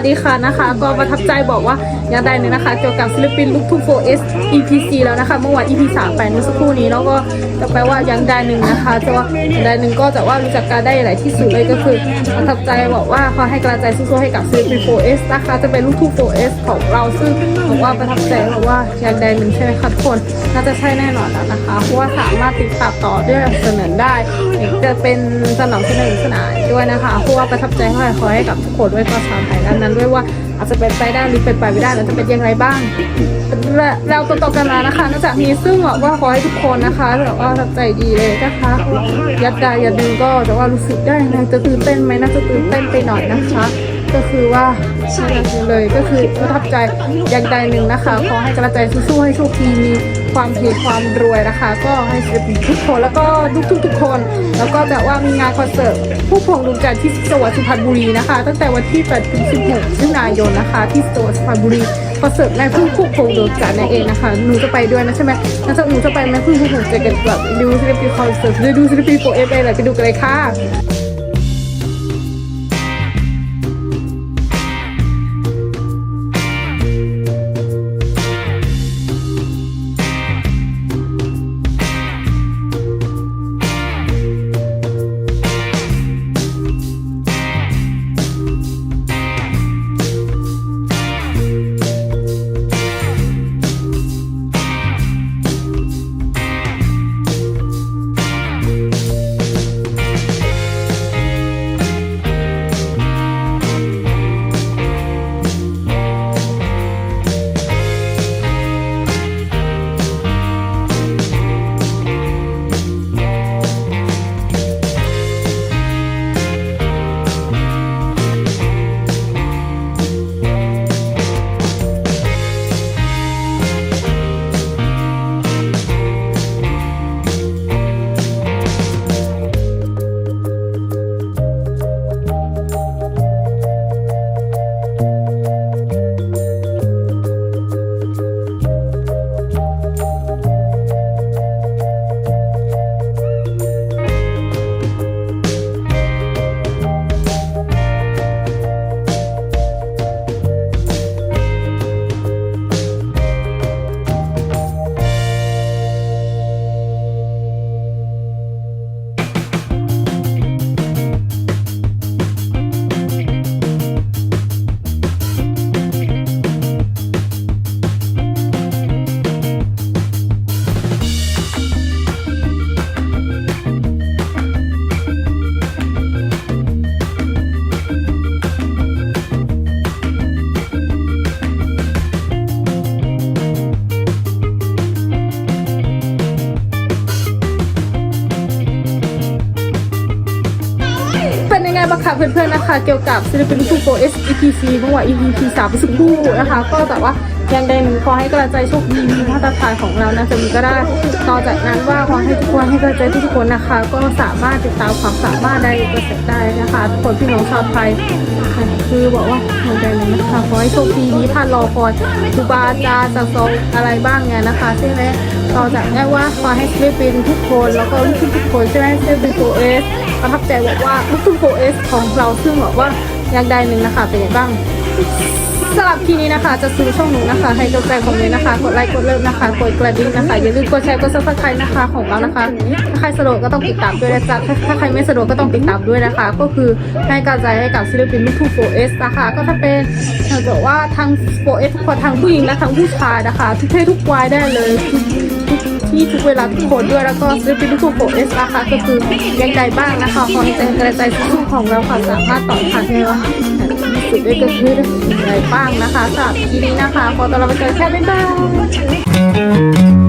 วัสดีค่ะนะคะ ก็ประทับใจบอกว่าย่างใดหนึ่งนะคะ เกี่ยวกับศิลปินลูกทุ่ง 4S EPC แล้วนะคะ เมื่อวัน EP 3ไปเมื่อสักครู่นี้แล้วก็จะแปลว่าย่างใดหนึ่งนะคะจะว่าย่างใดหนึ่งก็จะว่ารู้จักกันได้หลายที่สุดเลยก็คือประทับใจบอกว่าขอให้กำลังใจสู้ๆให้กับศิลปิน 4S นะคะ จะเป็นลูกทุ่ง 4S ของเราซึ่งบอกว่าประทับใจบอกว่าย่างใดหนึ่งใช่ไหมคะทุกคนน่าจะใช่แน่นอนแล้วนะคะเพราะว่าสามารถติดต่อด้วยเสนอได้จะเป็นสนองสนองสนาน ด้วยนะคะเพราะว่าประทับใจขอให้ขอให้กับทุกคนด้วยก็ชาวไทยด้านนั้นด้วยว่าอาจจะเป็นไปได้หรือเป็นไปไม่ได้แล้วจะเป็นย่างไรบ้างเราต่อๆกันมานะคะนอกจากนี้ซึ่งบอกว่าขอให้ทุกคนนะคะแบบว่าระทับใจดีเลยนะคะยัดดายัดดึงก็แต่ว่ารู้สึกได้นะจะตื่นเต้นไหมน่าจะตื่นเต้นไปหน่อยนะคะก็คือว่าใช่เลยก็คือประทับใจอย่างใดหนึ่งนะคะ ขอให้กระจายสู้ๆให้โชคดีมี ความเพียรความรวยนะคะ ก็ให้ศิลปินทุกคนแล้วก็ทุกๆทุกคน แล้วก็แบบว่ามีงานคอนเสิร์ตผู้พวงดวงจันทร์ที่จังหวัดสุพรรณบุรีนะคะ ตั้งแต่วันที่8ถึง16มิถุนายนนะคะ ที่จังหวัดสุพรรณบุรีคอนเสิร์ตแม่พึ่งผู้พวงดวงจันทร์นั่นเองนะคะหนูจะไปด้วยนะใช่ไหมแล้วจะหนูจะไปแม่พึ่งผู้พวงดวงจันทร์กันแบบดูศิลปินคอนเสิร์ตดูศิลปินโปรเอฟอะไรไปดูกันเลยค่ะ ไงบ้างคะเพื่อนๆนะคะ เกี่ยวกับศิลปินลูกทุ่งโปร S E P C เมื่อวาน E P สามสุดคู่นะคะ ก็แต่ว่ายังใดหนึ่งขอให้กำลังใจโชคดีมีมาตรฐานของเรานะจะมีก็ได้ต่อจากนั้นว่าขอให้ทุกคนให้กำลังใจทุกคนนะคะ ก็สามารถติดตามความสามารถได้เปร์เซ็นต์ได้นะคะทุกคนพี่น้องชาวไทยคือบอกว่าอย่างใดหนึ่งนะคะขอให้โชคดีนี้ผ่านรอคอยครูบาอาจารย์จะสอนอะไรบ้างไงนะคะใช่ไหม ต่อจากนั้นว่าขอให้ศิลปินทุกคนแล้วก็ลูกทุ่งทุกคนใช่ไหมศิลปินโปร S ประทับใจบอกว่าลูกทุ่งโฟเอสของเราซึ่งบอกว่าอยางใดหนึ่งนะคะเป็นยังไงบ้างสำหรับทีนี้นะคะจะซื้อช่องหนูนะคะให้กดแรงคอมเมนต์นะคะ กดไลค์กดเลิฟนะคะ กดกระดิ่งนะคะ อย่าลืมกดแชร์กดซับสไครต์นะคะของเรานะคะ ถ้าใครสะดวกก็ต้องติดตามด้วยนะจ๊ะถ้าใครไม่สะดวกก็ต้องติดตามด้วยนะคะ ก็คือให้กำลังใจให้กับศิลปินลูกทุ่งโฟเอสนะคะ ก็ถ้าเป็นถ้าเกิดว่าทางโฟเอสทุกคนทางผู้หญิงและทางผู้ชายนะคะ ทุกเพศทุกวัยได้เลย ที่ทุกเวลาทุกคนด้วยแล้วก็ศิลปินทุกโปรเอสนะคะก็คือยังไงบ้างนะคะขอให้เป็นกระจายสู้ของเราค่ะสามารถต่อทางได้ว่าสุดด้วยก็คือยังไงบ้างนะคะสำหรับทีนี้นะคะขอตัวเราไปเจอแค่บ๊ายบาย